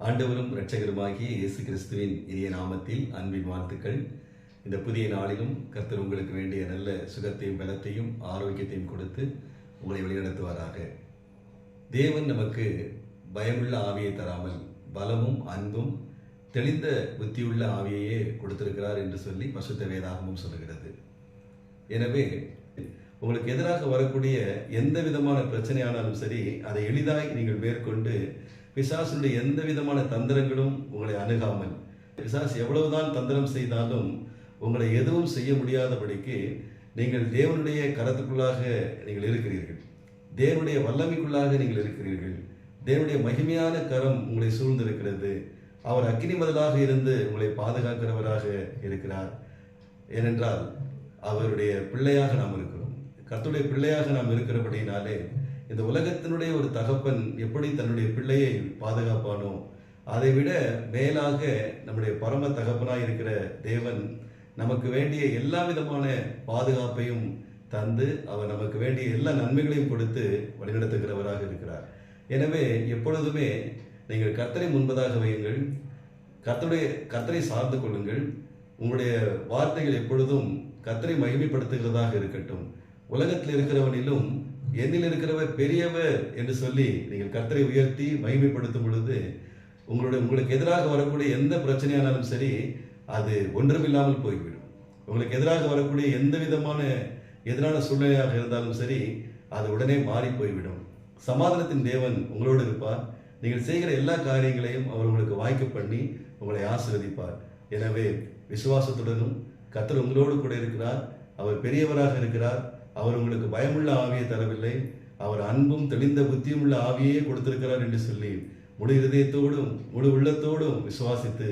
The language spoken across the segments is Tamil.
ஆண்டவரும் இரட்சகருமாகிய இயேசு கிறிஸ்துவின் இனிய நாமத்தில் அன்பின் வாழ்த்துக்கள். இந்த புதிய நாளிலும் கர்த்தர் உங்களுக்கு வேண்டிய நல்ல சுகத்தையும் பலத்தையும் ஆரோக்கியத்தையும் கொடுத்து உங்களை வழிநடத்துவாராக. தேவன் நமக்கு பயமுள்ள ஆவியை தராமல் பலமும் அன்பும் தெளிந்த புத்தியுள்ள ஆவியையே கொடுத்திருக்கிறார் என்று சொல்லி பசுத்த வேதாகமும் சொல்கிறது எனவே உங்களுக்கு எதிராக வரக்கூடிய எந்த விதமான பிரச்சனையானாலும் சரி அதை எளிதாய் நீங்கள் மேற்கொண்டு பிசாசுடைய எந்த விதமான தந்திரங்களும் உங்களை அணுகாமல் பிசாசு எவ்வளவுதான் தந்திரம் செய்தாலும் உங்களை எதுவும் செய்ய முடியாதபடிக்கு நீங்கள் தேவனுடைய கரத்துக்குள்ளாக நீங்கள் இருக்கிறீர்கள். தேவனுடைய வல்லமைக்குள்ளாக நீங்கள் இருக்கிறீர்கள். தேவனுடைய மகிமையான கரம் உங்களை சூழ்ந்திருக்கிறது. அவர் அக்கினி முதலாக இருந்து உங்களை பாதுகாக்கிறவராக இருக்கிறார். ஏனென்றால் அவருடைய பிள்ளையாக நாம் இருக்கிறோம். கத்துடைய பிள்ளையாக நாம் இருக்கிறபடினாலே இந்த உலகத்தினுடைய ஒரு தகப்பன் எப்படி தன்னுடைய பிள்ளையை பாதுகாப்பானோ அதை விட மேலாக நம்முடைய பரம தகப்பனாக இருக்கிற தேவன் நமக்கு வேண்டிய எல்லா விதமான பாதுகாப்பையும் தந்து அவர் நமக்கு வேண்டிய எல்லா நன்மைகளையும் கொடுத்து வழிநடத்துகிறவராக இருக்கிறார். எனவே எப்பொழுதுமே நீங்கள் கர்த்தரை முன்பதாக வையுங்கள். கர்த்தருடைய கர்த்தரை சார்ந்து கொள்ளுங்கள். உங்களுடைய வார்த்தைகள் எப்பொழுதும் கர்த்தரை மகிமைப்படுத்துகிறதாக இருக்கட்டும். உலகத்தில் இருக்கிறவனிலும் என்னில் இருக்கிறவர் பெரியவர் என்று சொல்லி நீங்கள் கர்த்தரை உயர்த்தி மகிமைப்படுத்தும் பொழுது உங்களுடைய உங்களுக்கு எதிராக வரக்கூடிய எந்த பிரச்சனையானாலும் சரி அது ஒன்றுமில்லாமல் போய்விடும். உங்களுக்கு எதிராக வரக்கூடிய எந்த விதமான எதிரான சூழ்நிலையாக இருந்தாலும் சரி அது உடனே மாறி போய்விடும். சமாதானத்தின் தேவன் உங்களோடு இருப்பார். நீங்கள் செய்கிற எல்லா காரியங்களையும் அவர் உங்களுக்கு வாய்க்க பண்ணி உங்களை ஆசிர்வதிப்பார். எனவே விசுவாசத்துடனும் கத்தர் உங்களோடு கூட இருக்கிறார். அவர் பெரியவராக இருக்கிறார். அவர் உங்களுக்கு பயமுள்ள ஆவியை தரவில்லை. அவர் அன்பும் தெளிந்த புத்தியும் உள்ள ஆவியே கொடுத்திருக்கிறார் என்று சொல்லி முழு இருதயத்தோடும் முழு உள்ளத்தோடும் விசுவாசித்து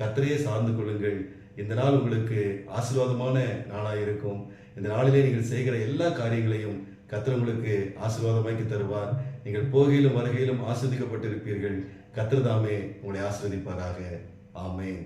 கத்தரையே சார்ந்து கொள்ளுங்கள். இந்த நாள் உங்களுக்கு ஆசீர்வாதமான நாளாக இருக்கும். இந்த நாளிலே நீங்கள் செய்கிற எல்லா காரியங்களையும் கர்த்தர் உங்களுக்கு ஆசீர்வாதமாக்கி தருவார். நீங்கள் போகையிலும் வருகையிலும் ஆஸ்வதிக்கப்பட்டிருப்பீர்கள். கத்திரதாமே உங்களை ஆசீர்வதிப்பாராக. ஆமேன்.